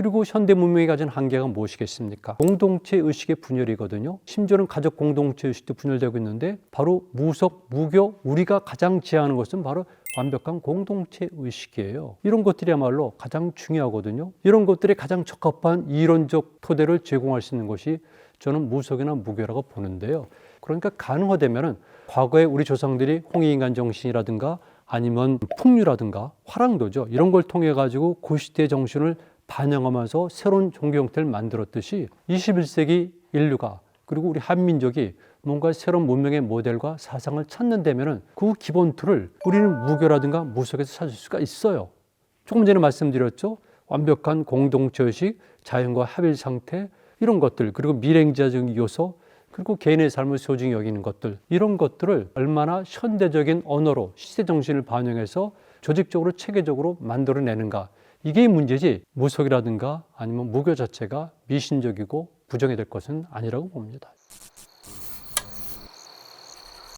그리고 현대 문명이 가진 한계가 무엇이겠습니까? 공동체 의식의 분열이거든요. 심지어는 가족 공동체 의식도 분열되고 있는데 바로 무속, 무교 우리가 가장 지향하는 것은 바로 완벽한 공동체 의식이에요. 이런 것들이야말로 가장 중요하거든요. 이런 것들이 가장 적합한 이론적 토대를 제공할 수 있는 것이 저는 무속이나 무교라고 보는데요. 그러니까 가능하다면은 과거에 우리 조상들이 홍익인간 정신이라든가 아니면 풍류라든가 화랑도죠. 이런 걸 통해 가지고 그 시대의 정신을 반영하면서 새로운 종교 형태를 만들었듯이 21세기 인류가 그리고 우리 한민족이 뭔가 새로운 문명의 모델과 사상을 찾는다면은 그 기본 틀을 우리는 무교라든가 무속에서 찾을 수가 있어요. 조금 전에 말씀드렸죠. 완벽한 공동체의식, 자연과 합일 상태 이런 것들 그리고 미래행자적 요소 그리고 개인의 삶을 소중히 여기는 것들 이런 것들을 얼마나 현대적인 언어로 시대 정신을 반영해서 조직적으로 체계적으로 만들어내는가 이게 문제지 무속이라든가 아니면 무교 자체가 미신적이고 부정이 될 것은 아니라고 봅니다.